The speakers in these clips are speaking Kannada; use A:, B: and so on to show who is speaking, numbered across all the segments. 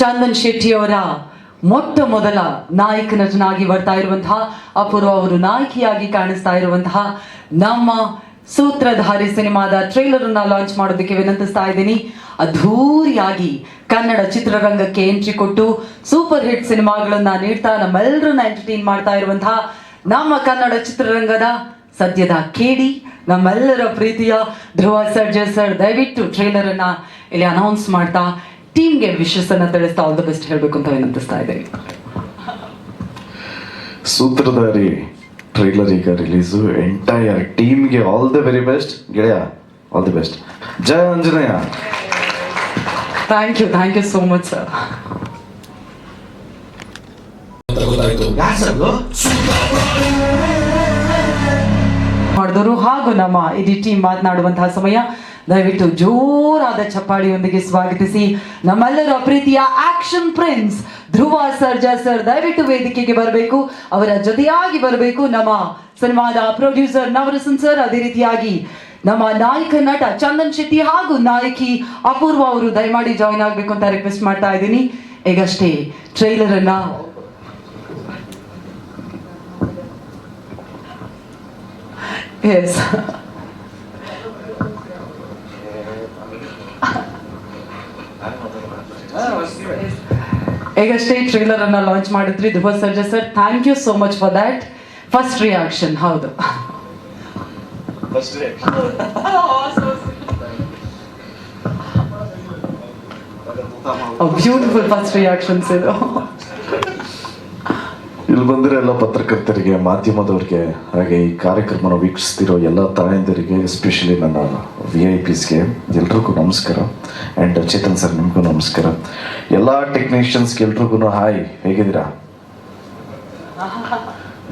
A: ಚಂದನ್ ಶೆಟ್ಟಿ ಅವರ ಮೊಟ್ಟ ಮೊದಲ ನಾಯಕ ನಟನಾಗಿ ಬರ್ತಾ ಇರುವಂತಹ, ಅಪೂರ್ವ ಅವರು ನಾಯಕಿಯಾಗಿ ಕಾಣಿಸ್ತಾ ಇರುವಂತಹ ನಮ್ಮ ಸೂತ್ರಧಾರಿ ಸಿನಿಮಾದ ಟ್ರೈಲರ್ ಅನ್ನ ಲಾಂಚ್ ಮಾಡೋದಕ್ಕೆ ವಿನಂತಿಸ್ತಾ ಇದ್ದೀನಿ. ಅದ್ಧೂರಿಯಾಗಿ ಕನ್ನಡ ಚಿತ್ರರಂಗಕ್ಕೆ ಎಂಟ್ರಿ ಕೊಟ್ಟು ಸೂಪರ್ ಹಿಟ್ ಸಿನಿಮಾಗಳನ್ನ ನೀಡ್ತಾ ನಮ್ಮೆಲ್ಲರನ್ನ ಎಂಟರ್ಟೈನ್ ಮಾಡ್ತಾ ಇರುವಂತಹ ನಮ್ಮ ಕನ್ನಡ ಚಿತ್ರರಂಗದ ಸದ್ಯದ ಕೇಡಿ ನಮ್ಮೆಲ್ಲರ ಪ್ರೀತಿಯ ಧ್ರುವ ಸರ್ ಸರ್, ದಯವಿಟ್ಟು ಟ್ರೈಲರ್ ಅನ್ನ ಇಲ್ಲಿ ಅನೌನ್ಸ್ ಮಾಡ್ತಾ ಟೀಮ್ಗೆ ವಿಶಸ್ ಅನ್ನ ತಿಳಿಸ್ತಾ ಆಲ್ ದ ಬೆಸ್ಟ್ ಹೇಳಬೇಕು ಅಂತ ವಿನಂತಿಸ್ತಾ ಇದ್ದೇನೆ.
B: ಸೂತ್ರಧಾರಿ ಟ್ರೈಲರ್ ಈಗ ರಿಲೀಸು ಎಂಟೈರ್ ಟೀಮ್ಗೆ ಆಲ್ ದ ವೆರಿ ಬೆಸ್ಟ್ ಗೆಳೆಯ all the best Jaya Anjaneya.
A: Thank you thank you so much sir
C: ಅಂತ ಗೊತ್ತಾಯ್ತು
A: ಮಾಡಿದವರು ಹಾಗೂ ನಮ್ಮ ಇಡೀ ಟೀಮ್ ಮಾತನಾಡುವಂತಹ ಸಮಯ ದಯವಿಟ್ಟು ಜೋರಾದ ಚಪ್ಪಾಳಿಯೊಂದಿಗೆ ಸ್ವಾಗತಿಸಿ ನಮ್ಮೆಲ್ಲರ ಪ್ರೀತಿಯ action prince Dhruva Sarja sir, ದಯವಿಟ್ಟು ವೇದಿಕೆಗೆ ಬರಬೇಕು, ಅವರ ಜೊತೆಯಾಗಿ ಬರಬೇಕು ನಮ್ಮ ಸಿನಿಮಾದ ಪ್ರೊಡ್ಯೂಸರ್ ನವರಸನ್ ಸರ್, ಅದೇ ರೀತಿಯಾಗಿ ನಮ್ಮ ನಾಯಕ ನಟ ಚಂದನ್ ಶೆಟ್ಟಿ ಹಾಗೂ ನಾಯಕಿ ಅಪೂರ್ವ ಅವರು ದಯಮಾಡಿ ಜಾಯಿನ್ ಆಗಬೇಕು ಅಂತ ರಿಕ್ವೆಸ್ಟ್ ಮಾಡ್ತಾ ಇದ್ದೀನಿ. ಈಗಷ್ಟೇ ಟ್ರೈಲರ್ ಅನ್ನ ಎಸ್ ಈಗಷ್ಟೇ ಟ್ರೈಲರ್ ಅನ್ನ ಲಾಂಚ್ ಮಾಡಿದ್ರಿ. Dhruva Sarja sir thank you so much for that first reaction ಹೌದು. ಬ್ಯೂಟಿಫುಲ್ ಫಸ್ಟ್ ರಿಯಾಕ್ಷನ್ಸ್ ಇದು
B: ಇಲ್ಲಿ ಬಂದಿರೋ ಎಲ್ಲ ಪತ್ರಕರ್ತರಿಗೆ, ಮಾಧ್ಯಮದವ್ರಿಗೆ, ಹಾಗೆ ಈ ಕಾರ್ಯಕ್ರಮನ ವೀಕ್ಷಿಸ್ತಿರೋ ಎಲ್ಲ ತಾಯಂದಿರಿಗೆ ಎಸ್ಪೆಷಲಿ ನನ್ನ ವಿ ಐ ಪಿಸ್ಗೆ ಎಲ್ರಿಗೂ ನಮಸ್ಕಾರ. ಆ್ಯಂಡ್ ಚೇತನ್ ಸರ್, ನಿಮಗೂ ನಮಸ್ಕಾರ. ಎಲ್ಲ ಟೆಕ್ನಿಷಿಯನ್ಸ್ಗೆ ಎಲ್ರಿಗೂ ಹಾಯ್ ಹೇಗಿದ್ದೀರಾ?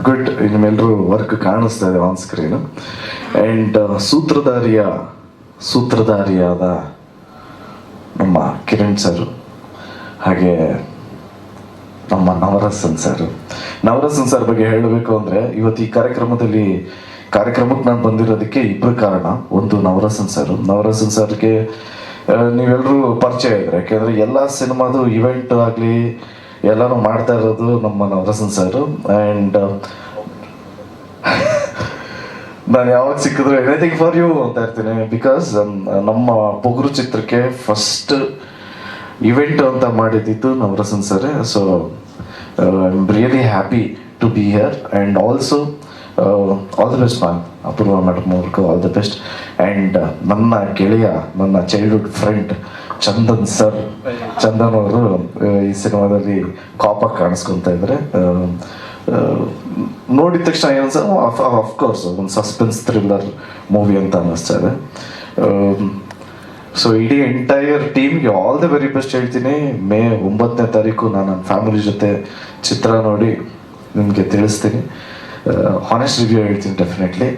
B: ಗುಡ್ ನಿಮ್ಮೆಲ್ಲರೂ ವರ್ಕ್ ಕಾಣಿಸ್ತಾ ಇದೆ ಆನ್ ಸ್ಕ್ರೀನ್ ಆ್ಯಂಡ್ ಸೂತ್ರಧಾರಿಯ, ಸೂತ್ರಧಾರಿಯಾದ ನಮ್ಮ ಕಿರಣ್ ಸರ್. ಹಾಗೆ ನಮ್ಮ ನವರಸನ್ ಸರ್ ನವರಸನ್ ಸರ್ ಬಗ್ಗೆ ಹೇಳಬೇಕು ಅಂದರೆ ಇವತ್ತು ಈ ಕಾರ್ಯಕ್ರಮದಲ್ಲಿ ಕಾರ್ಯಕ್ರಮಕ್ಕೆ ನಾನು ಬಂದಿರೋದಕ್ಕೆ ಇಬ್ಬರು ಕಾರಣ. ಒಂದು ನವರಸನ್ ಸರ್ ನವರಸನ್ ಸರ್ಗೆ ನೀವೆಲ್ಲರೂ ಪರಿಚಯ ಇದ್ರೆ. ಯಾಕೆಂದರೆ ಎಲ್ಲ ಸಿನಿಮಾದು ಇವೆಂಟ್ ಆಗಲಿ ಎಲ್ಲನೂ ಮಾಡ್ತಾ ಇರೋದು ನಮ್ಮ ನವರಸನ್ ಸರ್ ಆ್ಯಂಡ್ ನಾನು ಯಾವಾಗ ಸಿಕ್ಕಿದ್ರು ಎನಿಥಿಂಗ್ ಫಾರ್ ಯು ಅಂತ ಇರ್ತೀನಿ. ಬಿಕಾಸ್ ನಮ್ಮ ಪೊಗರು ಚಿತ್ರಕ್ಕೆ ಫಸ್ಟ್ ಇವೆಂಟ್ ಅಂತ ಮಾಡಿದ್ದಿದ್ದು Navarasan sir so am really happy to be here and also all the best ma'am Apoorva madam ಅವ್ರಿಗೂ ಆಲ್ ದ ಬೆಸ್ಟ್ ಆ್ಯಂಡ್ ನನ್ನ ಗೆಳೆಯ, ನನ್ನ childhood friend Chandan sir Chandan ಅವರು ಈ ಸಿನಿಮಾದಲ್ಲಿ ಕಾಪಾಗಿ ಕಾಣಿಸ್ಕೊತಾ ಇದ್ದಾರೆ ನೋಡಿದ ತಕ್ಷಣ ಏನು ಸರ್ ಅಫ್ಕೋರ್ಸ್ ಒಂದು ಸಸ್ಪೆನ್ಸ್ ಥ್ರಿಲ್ಲರ್ ಮೂವಿ ಅಂತ ಅನ್ನಿಸ್ತಾ ಇದೆ. ಸೊ ಇಡೀ ಎಂಟೈರ್ ಟೀಮ್ಗೆ ಆಲ್ ದ ವೆರಿ ಬೆಸ್ಟ್ ಹೇಳ್ತೀನಿ. ಮೇ ಒಂಬತ್ತನೇ ತಾರೀಕು ನಾನು ನನ್ನ ಫ್ಯಾಮಿಲಿ ಜೊತೆ ಚಿತ್ರ ನೋಡಿ ನಿಮಗೆ ತಿಳಿಸ್ತೀನಿ. ಹಾನೆಸ್ಟ್ ರಿವ್ಯೂ ಹೇಳ್ತೀನಿ ಡೆಫಿನೆಟ್ಲಿ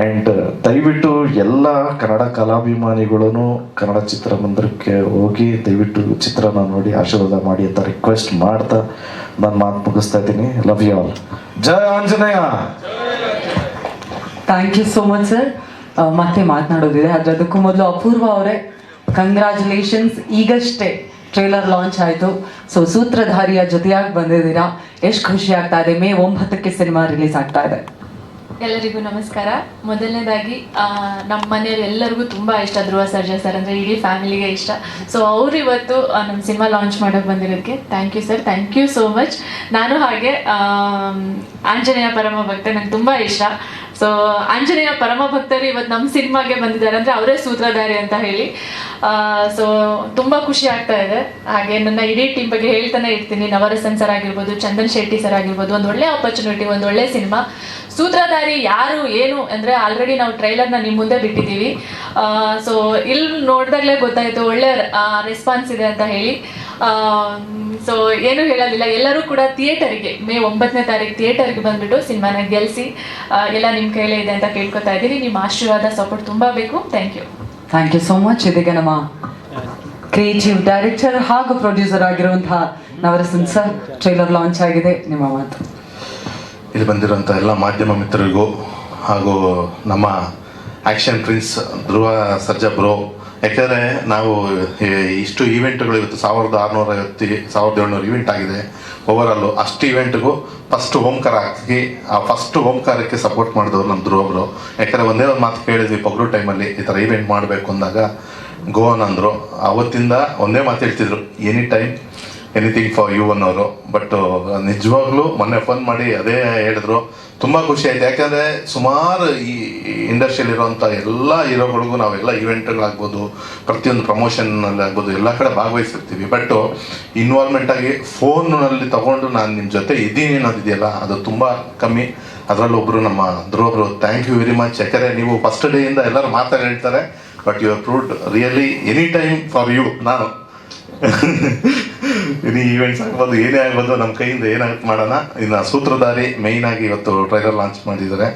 B: ಆ್ಯಂಡ್ ದಯವಿಟ್ಟು ಎಲ್ಲ ಕನ್ನಡ ಕಲಾಭಿಮಾನಿಗಳೂ ಕನ್ನಡ ಚಿತ್ರಮಂದಿರಕ್ಕೆ ಹೋಗಿ ದಯವಿಟ್ಟು ಚಿತ್ರನ ನೋಡಿ ಆಶೀರ್ವಾದ ಮಾಡಿ ಅಂತ ರಿಕ್ವೆಸ್ಟ್ ಮಾಡ್ತಾ ನಾನು ಮಾತು ಮುಗಿಸ್ತಾ ಇದ್ದೀನಿ. Love you all Jaya Anjaneya.
A: Thank you so much sir ಮತ್ತೆ ಮಾತನಾಡೋದಿದೆ. ಆದ್ರೆ ಅದಕ್ಕೂ ಮೊದಲು ಅಪೂರ್ವ ಅವರೇ ಕಂಗ್ರ್ಯಾಚುಲೇಷನ್ಸ್ ಈಗಷ್ಟೇ ಟ್ರೇಲರ್ ಲಾಂಚ್ ಆಯಿತು. ಸೊ ಸೂತ್ರಧಾರಿಯ ಜೊತೆಯಾಗಿ ಬಂದಿದ್ದೀರಾ. ಎಷ್ಟು ಖುಷಿ ಆಗ್ತಾ ಇದೆ. ಮೇ ಒಂಬತ್ತಕ್ಕೆ ಸಿನಿಮಾ ರಿಲೀಸ್ ಆಗ್ತಾ ಇದೆ.
D: ಎಲ್ಲರಿಗೂ ನಮಸ್ಕಾರ. ಮೊದಲನೇದಾಗಿ ನಮ್ಮ ಮನೆಯವ್ರು ಎಲ್ಲರಿಗೂ ತುಂಬ ಇಷ್ಟ ಧ್ರುವ ಸರ್ಜಾ ಸರ್ ಅಂದರೆ ಇಡೀ ಫ್ಯಾಮಿಲಿಗೆ ಇಷ್ಟ. ಸೊ ಅವರು ಇವತ್ತು ನಮ್ಮ ಸಿನಿಮಾ ಲಾಂಚ್ ಮಾಡೋಕೆ ಬಂದಿರೋದಕ್ಕೆ thank you sir thank you so much ನಾನು ಹಾಗೆ ಆಂಜನೇಯ ಪರಮ ಭಕ್ತ ನಂಗೆ ತುಂಬ ಇಷ್ಟ. ಸೊ ಆಂಜನೇಯ ಪರಮ ಭಕ್ತರು ಇವತ್ತು ನಮ್ಮ ಸಿನಿಮಾಗೆ ಬಂದಿದ್ದಾರೆ ಅಂದರೆ ಅವರೇ ಸೂತ್ರಧಾರಿ ಅಂತ ಹೇಳಿ. ಸೊ ತುಂಬ ಖುಷಿ ಆಗ್ತಾ ಇದೆ. ಹಾಗೆ ನನ್ನ ಇಡೀ ಟೀಮ್ ಬಗ್ಗೆ ಹೇಳ್ತಾನೆ ಇರ್ತೀನಿ. ನವರಸನ್ ಸರ್ ಆಗಿರ್ಬೋದು, ಚಂದನ್ ಶೆಟ್ಟಿ ಸರ್ ಆಗಿರ್ಬೋದು, ಒಂದು ಒಳ್ಳೆ ಆಪರ್ಚುನಿಟಿ ಒಂದು ಒಳ್ಳೆ ಸಿನಿಮಾ. ಸೂತ್ರಧಾರಿ ಯಾರು, ಏನು ಅಂದರೆ ಆಲ್ರೆಡಿ ನಾವು ಟ್ರೈಲರ್ನ ನಿಮ್ಮ ಮುಂದೆ ಬಿಟ್ಟಿದ್ದೀವಿ. ಸೊ ಇಲ್ಲಿ ನೋಡಿದಾಗಲೇ ಗೊತ್ತಾಯಿತು, ಒಳ್ಳೆ ರೆಸ್ಪಾನ್ಸ್ ಇದೆ ಅಂತ ಹೇಳಿ. ಸೊ ಏನು ಹೇಳೋದಿಲ್ಲ. ಎಲ್ಲರೂ ಕೂಡ ಥಿಯೇಟರಿಗೆ ಮೇ ಒಂಬತ್ತನೇ ತಾರೀಕು ಥಿಯೇಟರ್ಗೆ ಬಂದ್ಬಿಟ್ಟು ಸಿನಿಮಾನ ಗೆಲ್ಲಿಸಿ ಎಲ್ಲ ನಿಮ್ಮ ಕೈಲೇ ಇದೆ ಅಂತ ಕೇಳ್ಕೊತಾ ಇದ್ದೀನಿ. ನಿಮ್ಮ ಆಶೀರ್ವಾದ ಸಪೋರ್ಟ್ ತುಂಬ ಬೇಕು. Thank you
A: thank you so much ಇದೀಗ ನಮ್ಮ ಕ್ರಿಯೇಟಿವ್ ಡೈರೆಕ್ಟರ್ ಹಾಗೂ ಪ್ರೊಡ್ಯೂಸರ್ ಆಗಿರುವಂತಹ ನವರಸನ್ ಸರ್ ಟ್ರೈಲರ್ ಲಾಂಚ್ ಆಗಿದೆ. ನಿಮ್ಮ ಮಾತು.
C: ಇಲ್ಲಿ ಬಂದಿರುವಂಥ ಎಲ್ಲ ಮಾಧ್ಯಮ ಮಿತ್ರರಿಗೂ ಹಾಗೂ ನಮ್ಮ action prince Dhruva Sarja bro ಯಾಕಂದರೆ ನಾವು ಇಷ್ಟು ಈವೆಂಟ್ಗಳು ಇವತ್ತು ಸಾವಿರದ ಆರುನೂರ ಐವತ್ತು, ಸಾವಿರದ ಏಳ್ನೂರು ಈವೆಂಟ್ ಆಗಿದೆ. ಓವರಾಲು ಅಷ್ಟು ಈವೆಂಟ್ಗೂ ಫಸ್ಟ್ ಓಂಕಾರ ಹಾಕಿ, ಆ ಫಸ್ಟ್ ಓಂಕಾರಕ್ಕೆ ಸಪೋರ್ಟ್ ಮಾಡಿದವರು ನಮ್ಮ ಧ್ರುವಬ್ರು ಯಾಕಂದರೆ ಒಂದೇ ಒಂದು ಮಾತು ಕೇಳಿದ್ವಿ, ಪಗ್ರು ಟೈಮಲ್ಲಿ ಈ ಥರ ಈವೆಂಟ್ ಮಾಡಬೇಕು ಅಂದಾಗ. ಗೋವನ್ ಅಂದರು. ಅವತ್ತಿಂದ ಒಂದೇ ಮಾತು ಹೇಳ್ತಿದ್ರು any time anything for you ಅನ್ನೋರು. ಬಟ್ ನಿಜವಾಗ್ಲೂ ಮೊನ್ನೆ ಫೋನ್ ಮಾಡಿ ಅದೇ ಹೇಳಿದ್ರು. ತುಂಬ ಖುಷಿ ಆಯ್ತು. ಯಾಕಂದ್ರೆ ಸುಮಾರು ಈ ಇಂಡಸ್ಟ್ರಿಯಲ್ಲಿ ಇರುವಂತ ಎಲ್ಲ ಹೀರೋಗಳಿಗೂ ನಾವೆಲ್ಲ ಈವೆಂಟ್ಗಳಾಗ್ಬೋದು ಪ್ರತಿಯೊಂದು ಪ್ರಮೋಷನ್ನಲ್ಲಿ ಆಗ್ಬೋದು, ಎಲ್ಲ ಕಡೆ ಭಾಗವಹಿಸಿರ್ತೀವಿ. ಬಟ್ ಇನ್ವಾಲ್ವ್ಮೆಂಟ್ ಆಗಿ ಫೋನ್ನಲ್ಲಿ ತಗೊಂಡು ನಾನು ನಿಮ್ಮ ಜೊತೆ ಇದ್ದೀನಿ ಅನ್ನೋದಿದೆಯಲ್ಲ ಅದು ತುಂಬ ಕಮ್ಮಿ. ಅದರಲ್ಲಿ ಒಬ್ಬರು ನಮ್ಮ ಧ್ರುವಬ್ರು ಥ್ಯಾಂಕ್ ಯು ವೆರಿ ಮಚ್ ಯಾಕಂದರೆ ನೀವು ಫಸ್ಟ್ ಡೇ ಇಂದ ಎಲ್ಲರೂ ಮಾತಾಡಿ ಹೇಳ್ತಾರೆ but you are proved really any time for you ನಾನು. ಇನ್ನು ಈವೆಂಟ್ಸ್ ಆಗ್ಬೋದು ಏನೇ ಆಗ್ಬೋದು ನಮ್ಮ ಕೈಯಿಂದ ಏನಾಗುತ್ತೆ ಮಾಡೋಣ? ಇನ್ನು ಸೂತ್ರಧಾರಿ ಮೇಯ್ನ್ ಆಗಿ ಇವತ್ತು ಟ್ರೈಲರ್ ಲಾಂಚ್ ಮಾಡಿದ್ದಾರೆ.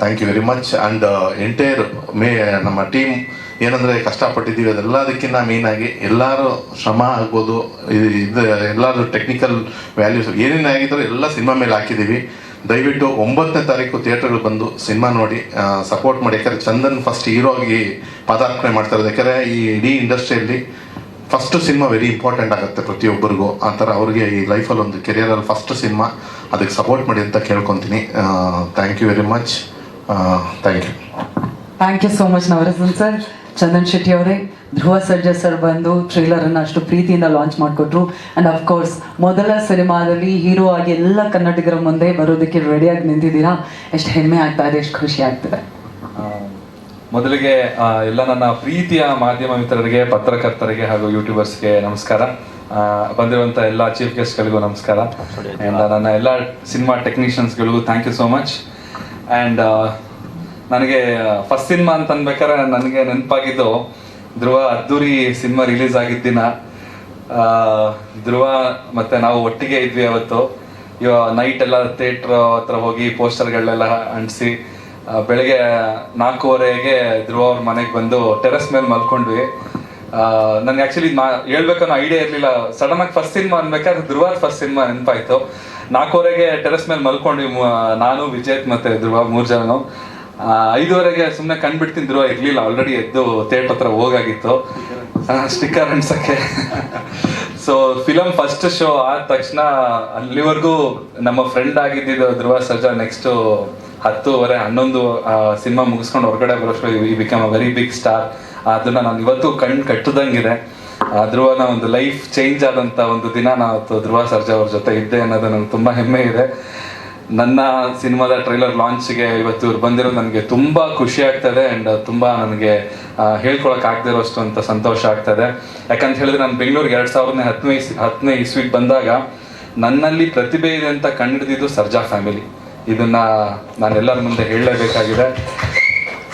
C: Thank you very much and entire May, ನಮ್ಮ ಟೀಮ್ ಏನಂದರೆ ಕಷ್ಟಪಟ್ಟಿದ್ದೀವಿ, ಅದೆಲ್ಲದಕ್ಕಿಂತ ಆಗಿ ಎಲ್ಲರೂ ಶ್ರಮ ಆಗ್ಬೋದು. ಇದು ಇದು ಎಲ್ಲರೂ ಟೆಕ್ನಿಕಲ್ ವ್ಯಾಲ್ಯೂಸ್ ಏನೇನು ಆಗಿದ್ರು ಎಲ್ಲ ಸಿನಿಮಾ ಮೇಲೆ ಹಾಕಿದ್ದೀವಿ. ದಯವಿಟ್ಟು ಒಂಬತ್ತನೇ ತಾರೀಕು ಥಿಯೇಟರ್ಗಳು ಬಂದು ಸಿನಿಮಾ ನೋಡಿ ಸಪೋರ್ಟ್ ಮಾಡಿ. ಯಾಕಂದರೆ ಚಂದನ್ ಫಸ್ಟ್ ಹೀರೋ ಆಗಿ ಪದಾರ್ಪಣೆ ಮಾಡ್ತಾ ಇರೋದು. ಯಾಕಂದರೆ ಈ ಇಡೀ ಇಂಡಸ್ಟ್ರಿಯಲ್ಲಿ ಫಸ್ಟ್ ಸಿನಿಮಾ ವೆರಿ ಇಂಪಾರ್ಟೆಂಟ್ ಆಗುತ್ತೆ ಪ್ರತಿಯೊಬ್ಬರಿಗೂ. ಆ ಥರ ಅವ್ರಿಗೆ ಈ ಲೈಫಲ್ಲಿ ಒಂದು ಕೆರಿಯರಲ್ಲಿ ಫಸ್ಟ್ ಸಿನಿಮಾ ಅದಕ್ಕೆ ಸಪೋರ್ಟ್ ಮಾಡಿ ಅಂತ ಕೇಳ್ಕೊತೀನಿ. Thank you very much thank you
A: thank you so much Navarasan sir Chandan Shetty ಅವರೇ, ಧ್ರುವ ಸರ್ಜಾ ಸರ್ ಬಂದು ಟ್ರೈಲರ್ ಅನ್ನು ಅಷ್ಟು ಪ್ರೀತಿಯಿಂದ ಲಾಂಚ್ ಮಾಡಿಕೊಟ್ರು. ಅಂಡ್ ಆಫ್ ಕೋರ್ಸ್ ಮೊದಲ ಸಿನಿಮಾದಲ್ಲಿ ಹೀರೋ ಆಗಿ ಎಲ್ಲ ಕನ್ನಡಿಗರ ಮುಂದೆ ಬರೋದಕ್ಕೆ ರೆಡಿಯಾಗಿ ನಿಂತಿದ್ದೀರಾ? ಎಷ್ಟು ಹೆಮ್ಮೆ ಆಗ್ತಾ ಇದೆ, ಎಷ್ಟು ಖುಷಿ ಆಗ್ತಿದೆ.
E: ಮೊದಲಿಗೆ ಎಲ್ಲ ನನ್ನ ಪ್ರೀತಿಯ ಮಾಧ್ಯಮ ಮಿತ್ರರಿಗೆ ಪತ್ರಕರ್ತರಿಗೆ ಹಾಗೂ ಯೂಟ್ಯೂಬರ್ಸ್ಗೆ ನಮಸ್ಕಾರ. ಬಂದಿರುವಂತ ಬಂದಿರುವಂಥ ಎಲ್ಲ ಚೀಫ್ ಗೆಸ್ಟ್ಗಳಿಗೂ ನಮಸ್ಕಾರ. ಆ್ಯಂಡ್ ನನ್ನ ಎಲ್ಲ cinema ಟೆಕ್ನಿಷಿಯನ್ಸ್ಗಳಿಗೂ thank you so much and ನನಗೆ ಫಸ್ಟ್ ಸಿನಿಮಾ ಅಂತ ಅನ್ಬೇಕಾದ್ರೆ ನನಗೆ ನೆನಪಾಗಿದ್ದು ಧ್ರುವ ಅದ್ದೂರಿ ಸಿನಿಮಾ ರಿಲೀಸ್ ಆಗಿದ್ದ ದಿನ. ಧ್ರುವ ಮತ್ತೆ ನಾವು ಒಟ್ಟಿಗೆ ಇದ್ವಿ ಅವತ್ತು. ಇವ ನೈಟ್ ಎಲ್ಲ ಥಿಯೇಟ್ರ್ ಹತ್ರ ಹೋಗಿ ಪೋಸ್ಟರ್ಗಳೆಲ್ಲ ಅಂಟಿಸಿ ಬೆಳಗ್ಗೆ ನಾಲ್ಕೂವರೆಗೆ ಧ್ರುವ ಅವ್ರ ಮನೆಗೆ ಬಂದು ಟೆರೆಸ್ ಮೇಲೆ ಮಲ್ಕೊಂಡ್ವಿ. ನನಗೆ ಆ್ಯಕ್ಚುಲಿ ನಾ ಹೇಳ್ಬೇಕನ್ನೋ ಐಡಿಯಾ ಇರಲಿಲ್ಲ. ಸಡನ್ ಆಗಿ ಫಸ್ಟ್ ಸಿನಿಮಾ ಅನ್ಬೇಕಾದ್ರೆ ಧ್ರುವ ಫಸ್ಟ್ ಸಿನಿಮಾ ನೆನಪಾಯ್ತು. ನಾಲ್ಕೂವರೆಗೆ ಟೆರೆಸ್ ಮೇಲೆ ಮಲ್ಕೊಂಡ್ವಿ ನಾನು, ವಿಜಯ್ ಮತ್ತೆ ಧ್ರುವ ಮೂರು ಜನನು. ಐದುವರೆಗೆ ಸುಮ್ಮನೆ ಕಂಡ್ಬಿಡ್ತೀನಿ ಧ್ರುವ, ಇರಲಿಲ್ಲ. ಆಲ್ರೆಡಿ ಎದ್ದು ಥಿಯೇಟರ್ ಹತ್ರ ಹೋಗಾಗಿತ್ತು. ಸ್ಟಿಕ್ಕರ್ ಅನ್ಸಕ್ಕೆ. ಸೊ ಫಿಲಮ್ ಫಸ್ಟ್ ಶೋ ಆದ ತಕ್ಷಣ ಅಲ್ಲಿವರೆಗೂ ನಮ್ಮ ಫ್ರೆಂಡ್ ಆಗಿದ್ದಿದ್ದು ಧ್ರುವ ಸರ್ಜಾ ನೆಕ್ಸ್ಟ್ ಹತ್ತುವರೆ, ಹನ್ನೊಂದು ಸಿನಿಮಾ ಮುಗಿಸ್ಕೊಂಡು ಹೊರಗಡೆ ಬರೋಷ್ಟು ಈ become a very big star ಅದನ್ನ ನಾನು ಇವತ್ತು ಕಣ್ಣು ಕಟ್ಟದಂಗಿದೆ. ಧ್ರುವನ ಒಂದು ಲೈಫ್ ಚೇಂಜ್ ಆದಂತ ಒಂದು ದಿನ ನಾನು ಧ್ರುವ ಸರ್ಜಾ ಅವ್ರ ಜೊತೆ ಇದ್ದೆ ಅನ್ನೋದು ನಂಗೆ ತುಂಬಾ ಹೆಮ್ಮೆ ಇದೆ. ನನ್ನ ಸಿನಿಮಾದ ಟ್ರೈಲರ್ ಲಾಂಚ್ಗೆ ಇವತ್ತು ಇವ್ರು ಬಂದಿರೋದು ನನಗೆ ತುಂಬಾ ಖುಷಿ ಆಗ್ತದೆ ಅಂಡ್ ತುಂಬಾ ನನಗೆ ಹೇಳ್ಕೊಳಕ್ ಆಗದೆ ಇರೋಷ್ಟು ಅಂತ ಸಂತೋಷ ಆಗ್ತದೆ. ಯಾಕಂತ ಹೇಳಿದ್ರೆ ನಾನು ಬೆಂಗಳೂರಿಗೆ ಎರಡ್ ಸಾವಿರದ ಹತ್ತನೇ ಹತ್ತನೇ ಇಸ್ವಿಗೆ ಬಂದಾಗ ನನ್ನಲ್ಲಿ ಪ್ರತಿಭೆ ಇದೆ ಅಂತ ಕಂಡಿಡಿದಿದ್ದು ಸರ್ಜಾ ಫ್ಯಾಮಿಲಿ ಇದನ್ನ ನಾನೆಲ್ಲರ ಮುಂದೆ ಹೇಳಲೇಬೇಕಾಗಿದೆ.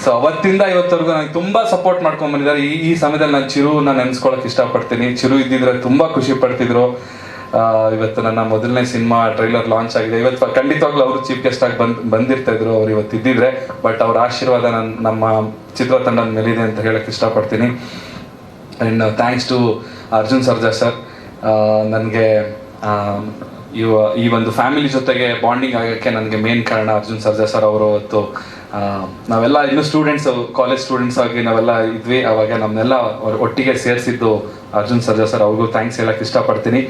E: ಸೊ ಅವತ್ತಿಂದ ಇವತ್ತವರೆಗೂ ನನಗೆ ತುಂಬಾ ಸಪೋರ್ಟ್ ಮಾಡ್ಕೊಂಡ್ ಬಂದಿದ್ದಾರೆ. ಈ ಈ ಸಮಯದಲ್ಲಿ ನಾನು ಚಿರು ನಾನು ನೆನೆಸ್ಕೊಳಕ್ ಇಷ್ಟಪಡ್ತೀನಿ. ಚಿರು ಇದ್ದಿದ್ರೆ ತುಂಬಾ ಖುಷಿ ಪಡ್ತಿದ್ರು. ಇವತ್ತು ನನ್ನ ಮೊದಲನೇ ಸಿನಿಮಾ ಟ್ರೈಲರ್ ಲಾಂಚ್ ಆಗಿದೆ. ಇವತ್ತು ಖಂಡಿತವಾಗ್ಲೂ ಅವರು ಚೀಫ್ ಗೆಸ್ಟ್ ಆಗಿ ಬಂದ್, ಬಂದಿರ್ತಾ ಇದ್ರು. ಅವ್ರು ಇವತ್ತು ಇದ್ದಿದ್ರೆ. ಬಟ್ ಅವ್ರ ಆಶೀರ್ವಾದ ನನ್ನ ನಮ್ಮ ಚಿತ್ರತಂಡದ ಮೇಲಿದೆ ಅಂತ ಹೇಳಕ್ ಇಷ್ಟಪಡ್ತೀನಿ. And thanks to Arjun Sarja sir. ನನಗೆ ಇವ, ಈ ಒಂದು ಫ್ಯಾಮಿಲಿ ಜೊತೆಗೆ ಬಾಂಡಿಂಗ್ ಆಗೋಕ್ಕೆ ನನಗೆ ಮೇನ್ ಕಾರಣ ಅರ್ಜುನ್ ಸರ್ಜಾ ಸರ್ ಅವರು ಅವತ್ತು ನಾವೆಲ್ಲ ಇನ್ನು ಸ್ಟೂಡೆಂಟ್ಸ್ ಕಾಲೇಜ್ ಸ್ಟೂಡೆಂಟ್ಸ್ ಆಗಿ ನಾವೆಲ್ಲ ಇದ್ವಿ. ಅವಾಗ ನಮ್ಮನ್ನೆಲ್ಲ ಒಟ್ಟಿಗೆ ಸೇರಿಸಿದ್ದು ಅರ್ಜುನ್ ಸರ್ಜಾ ಸರ್ ಅವ್ರಿಗೂ ಥ್ಯಾಂಕ್ಸ್ ಹೇಳಕ್ ಇಷ್ಟಪಡ್ತೀನಿ.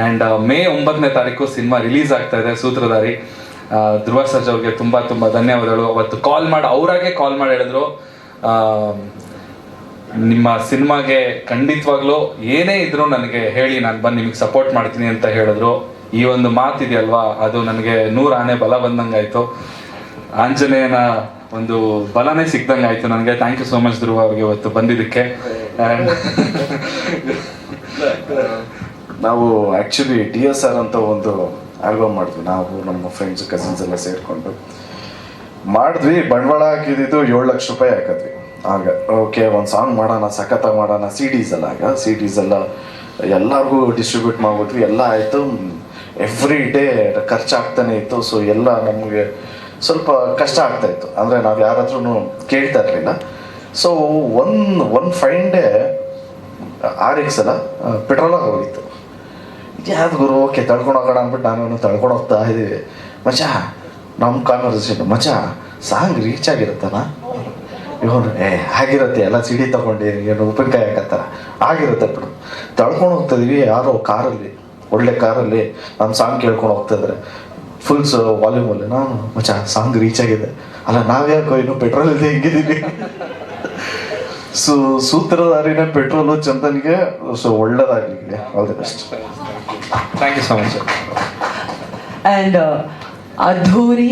E: ಆ್ಯಂಡ್ ಮೇ ಒಂಬತ್ತನೇ ತಾರೀಕು ಸಿನಿಮಾ ರಿಲೀಸ್ ಆಗ್ತಾ ಇದೆ ಸೂತ್ರಧಾರಿ. ಧ್ರುವ ಸರ್ಜಾ ಅವ್ರಿಗೆ ತುಂಬ ತುಂಬ ಧನ್ಯವಾದಗಳು. ಅವತ್ತು ಕಾಲ್ ಮಾಡಿ, ಅವರಾಗೆ ಕಾಲ್ ಮಾಡಿ ಹೇಳಿದ್ರು. ನಿಮ್ಮ ಸಿನಿಮಾಗೆ ಖಂಡಿತವಾಗ್ಲೂ ಏನೇ ಇದ್ರು ನನಗೆ ಹೇಳಿ, ನಾನು ಬಂದು ನಿಮಗೆ ಸಪೋರ್ಟ್ ಮಾಡ್ತೀನಿ ಅಂತ ಹೇಳಿದ್ರು. ಈ ಒಂದು ಮಾತಿದೆಯಲ್ವಾ? ಅದು ನನಗೆ ನೂರು ಆನೆ ಬಲ ಬಂದಂಗಾಯ್ತು. ಆಂಜನೇಯನ ಒಂದು ಬಲನೇ ಸಿಕ್ದಂಗೆ ಆಯ್ತು ನನಗೆ. Thank you so much Dhruva ಅವ್ರಿಗೆ ಇವತ್ತು ಬಂದಿದ್ದಕ್ಕೆ.
B: ನಾವು ಆ್ಯಕ್ಚುಲಿ ಡಿ ಎಸ್ ಆರ್ ಅಂತ ಒಂದು ಆಲ್ಬಮ್ ಮಾಡಿದ್ವಿ. ನಾವು, ನಮ್ಮ ಫ್ರೆಂಡ್ಸ್ ಕಸಿನ್ಸ್ ಎಲ್ಲ ಸೇರಿಕೊಂಡು. ಮಾಡಿದ್ವಿ. ಬಂಡವಾಳ ಹಾಕಿದ್ದು ಏಳು ಲಕ್ಷ ರೂಪಾಯಿ ಹಾಕಿದ್ವಿ. ಆಗ ಓಕೆ ಒಂದು ಸಾಂಗ್ ಮಾಡೋಣ ಸಖತ್ತಾಗಿ ಮಾಡೋಣ ಸಿ ಡೀಸ್ ಎಲ್ಲ ಆಗ. ಸಿ ಡೀಸ್ ಎಲ್ಲ ಎಲ್ಲರಿಗೂ ಡಿಸ್ಟ್ರಿಬ್ಯೂಟ್ ಮಾಡ್ಬಿಟ್ವಿ. ಎಲ್ಲ ಆಯಿತು. ಎವ್ರಿ ಡೇ ಖರ್ಚಾಗ್ತಾನೆ ಇತ್ತು. ಸೊ ಎಲ್ಲ ನಮಗೆ ಸ್ವಲ್ಪ ಕಷ್ಟ ಆಗ್ತಾ ಇತ್ತು. ಅಂದರೆ ನಾವು ಯಾರಾದ್ರೂ ಕೇಳ್ತಾ ಇರಲಿಲ್ಲ. So one one fine day R X ಅಲ್ಲ ಪೆಟ್ರೋಲಾಗಿ ಹೋಗಿತ್ತು. ಯಾವ್ದು ಗುರು, ಓಕೆ ತಳ್ಕೊಂಡು ಹೋಗೋಣ ಅಂದ್ಬಿಟ್ಟು ನಾನು ತಳ್ಕೊಂಡು ಹೋಗ್ತಾ ಇದ್ದೀವಿ. ಮಚಾ ನಮ್ಮ ಕಾನ್ವರ್ಸೇಷನ್ ಮಚಾ ಸಾಂಗ್ ರೀಚ್ ಆಗಿರುತ್ತಾನ? ಇವನು ಏ, ಆಗಿರುತ್ತೆ, ಎಲ್ಲ ಸಿಡಿ ತಗೊಂಡು ಏನು ಉಪ್ಪಿನಕಾಯಿ ಹಾಕತ್ತಾರ ಆಗಿರುತ್ತೆ ಬಿಡು. ತಳ್ಕೊಂಡು ಹೋಗ್ತಾ ಇದೀವಿ, ಯಾರೋ ಕಾರಲ್ಲಿ. ಒಳ್ಳೆ ಕಾರಲ್ಲಿ ನಮ್ಮ ಸಾಂಗ್ ಕೇಳ್ಕೊಂಡು ಹೋಗ್ತಿದ್ರೆ ಫುಲ್ ವಾಲ್ಯೂಮಲ್ಲಿ ನಾನು ಮಚ್ಚ ಸಾಂಗ್ ರೀಚ್ ಆಗಿದೆ. ಅಲ್ಲ ನಾವ್ಯಾಕೋ ಇನ್ನು ಪೆಟ್ರೋಲ್ ಇದೆ ಹೆಂಗಿದೀವಿ? ಸೊ ಸೂತ್ರಧಾರಿನ ಪೆಟ್ರೋಲು ಚಂದನ್ಗೆ ಸೊ ಒಳ್ಳೇದಾಗಲಿ all the best
E: thank you so much sir
A: and ಅದ್ಧೂರಿ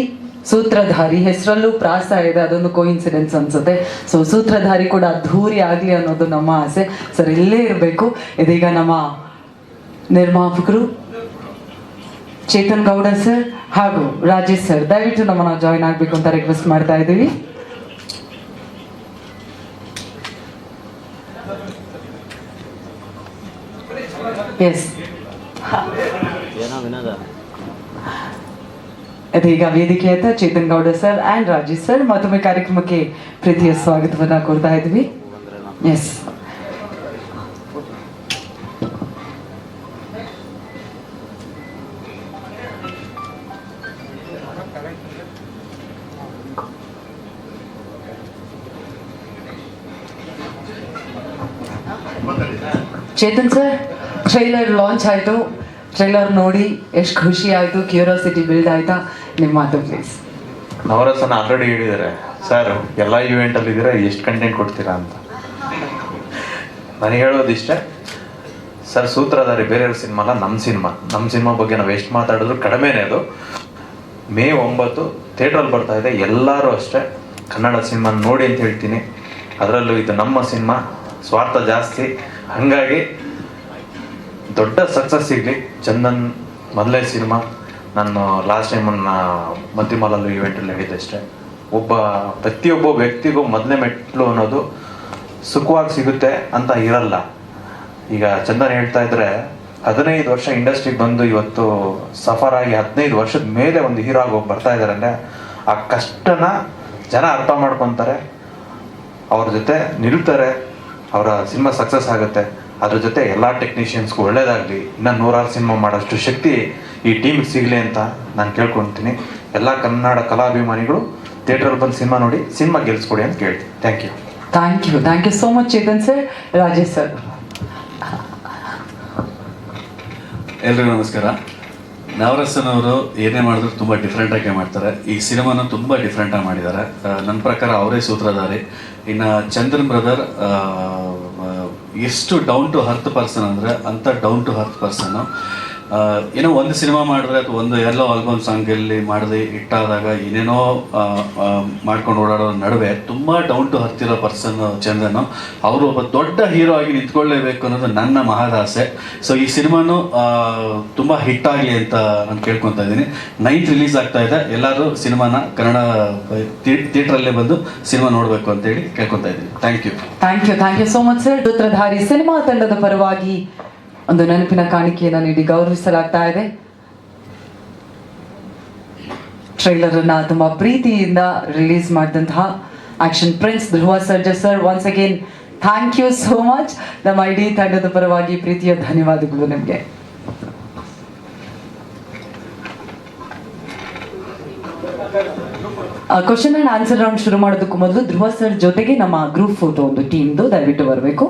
A: ಸೂತ್ರಧಾರಿ ಹೆಸರಲ್ಲೂ ಪ್ರಾಸ ಇದೆ ಅದೊಂದು ಕೋಇನ್ಸಿಡೆನ್ಸ್ ಅನ್ಸುತ್ತೆ. ಸೊ ಸೂತ್ರಧಾರಿ ಕೂಡ ಅದ್ಧೂರಿ ಆಗಲಿ ಅನ್ನೋದು ನಮ್ಮ ಆಸೆ. ಸರ್ ಇಲ್ಲೇ ಇರಬೇಕು. ಇದೀಗ ನಮ್ಮ ನಿರ್ಮಾಪಕರು ಚೇತನ್ ಗೌಡ ಸರ್ ಹಾಗೂ ರಾಜೇಶ್ ಸರ್. ದಯವಿಟ್ಟು ನಮ್ಮನ್ನ ಜಾಯಿನ್ ಆಗಬೇಕು ಅಂತ ರಿಕ್ವೆಸ್ಟ್ ಮಾಡ್ತಾ ಇದ್ದೀವಿ. ಎಸ್ ಇದೀಗ ವೇದಿಕೆ ಆಯ್ತಾ Chetan Gowda sir and Rajesh sir ಮತ್ತೊಮ್ಮೆ ಕಾರ್ಯಕ್ರಮಕ್ಕೆ ಪ್ರೀತಿಯ ಸ್ವಾಗತವನ್ನು ಕೊಡ್ತಾ ಇದ್ವಿ yes Chetan sir trailer launch ಆಯಿತು. ಟ್ರೈಲರ್ ನೋಡಿ ಎಷ್ಟು ಖುಷಿ ಆಯಿತು ಕ್ಯೂರಿಯಾಸಿಟಿ ಬಿಲ್ಡ್ ಆಯ್ತಾ? ನಿಮ್ಮ ಮಾತು ಪ್ಲೀಸ್
F: ನವರಸನ ಆಲ್ರೆಡಿ ಹೇಳಿದ್ದಾರೆ. ಸರ್ ಎಲ್ಲ ಇವೆಂಟಲ್ಲಿ ಇದ್ದೀರಾ? ಎಷ್ಟು ಕಂಟೆಂಟ್ ಕೊಡ್ತೀರಾ ಅಂತ. ನನಗೆ ಹೇಳೋದಿಷ್ಟೇ ಸರ್ ಸೂತ್ರಧಾರಿ, ಬೇರೆಯವ್ರ ಸಿನಿಮಾ ಅಲ್ಲ ನಮ್ಮ ಸಿನಿಮಾ ನಮ್ಮ ಸಿನಿಮಾ ಬಗ್ಗೆ ನಾವು ಎಷ್ಟು ಮಾತಾಡಿದ್ರು ಕಡಿಮೆನೇ ಅದು. ಮೇ ಒಂಬತ್ತು ಥಿಯೇಟ್ರಲ್ಲಿ ಬರ್ತಾ ಇದೆ. ಎಲ್ಲರೂ ಅಷ್ಟೇ. ಕನ್ನಡ ಸಿನಿಮಾ ನೋಡಿ ಅಂತ ಹೇಳ್ತೀನಿ. ಅದರಲ್ಲೂ ಇದು ನಮ್ಮ ಸಿನಿಮಾ ಸ್ವಾರ್ಥ ಜಾಸ್ತಿ. ಹಾಗಾಗಿ ದೊಡ್ಡ ಸಕ್ಸಸ್ ಸಿಗಲಿ ಚಂದನ್ ಮೊದಲೇ ಸಿನಿಮಾ. ನಾನು ಲಾಸ್ಟ್ ಟೈಮ್ ಮಧ್ಯಮಲಲ್ಲೂ ಇವೆಂಟಲ್ಲಿ ಹೇಳಿದ್ದೆ ಅಷ್ಟೇ. ಒಬ್ಬ, ಪ್ರತಿಯೊಬ್ಬ ವ್ಯಕ್ತಿಗೂ ಮೊದಲನೇ ಮೆಟ್ಲು ಅನ್ನೋದು ಸುಖವಾಗಿ ಸಿಗುತ್ತೆ ಅಂತ ಇರಲ್ಲ. ಈಗ ಚಂದನ್ ಹೇಳ್ತಾ ಇದ್ರೆ, ಹದಿನೈದು ವರ್ಷ ಇಂಡಸ್ಟ್ರಿಗೆ ಬಂದು ಇವತ್ತು ಸಫರ್ ಆಗಿ ಹದಿನೈದು ವರ್ಷದ ಮೇಲೆ ಒಂದು ಹೀರೋ ಆಗಿ ಹೋಗಿ ಬರ್ತಾ ಇದ್ದಾರೆ ಅಂದರೆ, ಆ ಕಷ್ಟನ ಜನ ಅರ್ಥ ಮಾಡ್ಕೊತಾರೆ. ಅವ್ರ ಜೊತೆ ನಿಲ್ತಾರೆ. ಅವರ ಸಿನಿಮಾ ಸಕ್ಸಸ್ ಆಗುತ್ತೆ. ಅದ್ರ ಜೊತೆ ಎಲ್ಲ ಟೆಕ್ನಿಷಿಯನ್ಸ್ಗೂ ಒಳ್ಳೇದಾಗಲಿ. ಇನ್ನೂ ನೂರಾರು ಸಿನಿಮಾ ಮಾಡೋಷ್ಟು ಶಕ್ತಿ ಈ ಟೀಮಿಗೆ ಸಿಗಲಿ ಅಂತ ನಾನು ಕೇಳ್ಕೊತೀನಿ. ಎಲ್ಲ ಕನ್ನಡ ಕಲಾಭಿಮಾನಿಗಳು ಥಿಯೇಟ್ರಲ್ಲಿ ಬಂದು ಸಿನಿಮಾ ನೋಡಿ ಸಿನಿಮಾ ಗೆಲ್ಸ್ಕೊಡಿ ಅಂತ ಕೇಳ್ತೀನಿ. Thank you
A: thank you thank you so much Chetan sir Rajesh sir
G: ಎಲ್ರಿಗೂ ನಮಸ್ಕಾರ. ನವರಸನ್ ಅವರು ಏನೇ ಮಾಡಿದ್ರು ತುಂಬ ಡಿಫ್ರೆಂಟಾಗಿ ಮಾಡ್ತಾರೆ. ಈ ಸಿನಿಮಾನ ತುಂಬ ಡಿಫ್ರೆಂಟಾಗಿ ಮಾಡಿದ್ದಾರೆ. ನನ್ನ ಪ್ರಕಾರ ಅವರೇ ಸೂತ್ರಧಾರಿ. ಇನ್ನು ಚಂದ್ರನ್ ಬ್ರದರ್ ಎಷ್ಟು ಡೌನ್ ಟು ಹರ್ತ್ ಪರ್ಸನ್ ಅಂದರೆ ಅಂಥ ಡೌನ್ ಟು ಹರ್ತ್ ಪರ್ಸನ್ನು ಏನೋ ಒಂದು ಸಿನಿಮಾ ಮಾಡಿದ್ರೆ ಅಥವಾ ಒಂದು ಎಲ್ಲೋ ಆಲ್ಬಮ್ ಸಾಂಗಲ್ಲಿ ಮಾಡದೆ ಇಟ್ಟಾದಾಗ ಏನೇನೋ ಮಾಡ್ಕೊಂಡು ಓಡಾಡೋ ನಡುವೆ ತುಂಬ ಡೌನ್ ಟು ಹತ್ತಿರೋ ಪರ್ಸನ್ ಚಂದನ್ ಅವರು ಒಬ್ಬ ದೊಡ್ಡ ಹೀರೋ ಆಗಿ ನಿಂತ್ಕೊಳ್ಳೇಬೇಕು ಅನ್ನೋದು ನನ್ನ ಮಹದಾಸೆ. ಸೊ ಈ ಸಿನಿಮಾನು ತುಂಬ ಹಿಟ್ ಆಗಲಿ ಅಂತ ನಾನು ಕೇಳ್ಕೊತಾ ಇದ್ದೀನಿ. ನೈನ್ತ್ ರಿಲೀಸ್ ಆಗ್ತಾ ಇದೆ. ಎಲ್ಲರೂ ಸಿನಿಮಾನ ಕನ್ನಡ ಥಿಯೇಟ್ರಲ್ಲೇ ಬಂದು ಸಿನಿಮಾ ನೋಡಬೇಕು ಅಂತೇಳಿ ಕೇಳ್ಕೊತಾ ಇದ್ದೀನಿ. Thank you
A: thank you thank you so much sir Sutradhari cinema ತಂಡದ ಪರವಾಗಿ ಒಂದು ನೆನಪಿನ ಕಾಣಿಕೆಯನ್ನು ನೀಡಿ ಗೌರವಿಸಲಾಗ್ತಾ ಇದೆ. ಟ್ರೈಲರ್ ಅನ್ನ ತುಂಬಾ ಪ್ರೀತಿಯಿಂದ ರಿಲೀಸ್ ಮಾಡಿದಂತಹ action prince Dhruva Sarja sir once again thank you so much ನಮ್ಮ ಇಡೀ ತಂಡದ ಪರವಾಗಿ ಪ್ರೀತಿಯ ಧನ್ಯವಾದಗಳು ನಿಮಗೆ. ಕ್ವಶನ್ ಅಂಡ್ ಆನ್ಸರ್ ರೌಂಡ್ ಶುರು ಮಾಡೋದಕ್ಕೂ ಮೊದಲು ಧ್ರುವ ಸರ್ ಜೊತೆಗೆ ನಮ್ಮ ಗ್ರೂಪ್ ಫೋಟೋ ಒಂದು ಟೀಮ್ದು ದಯವಿಟ್ಟು ಬರಬೇಕು.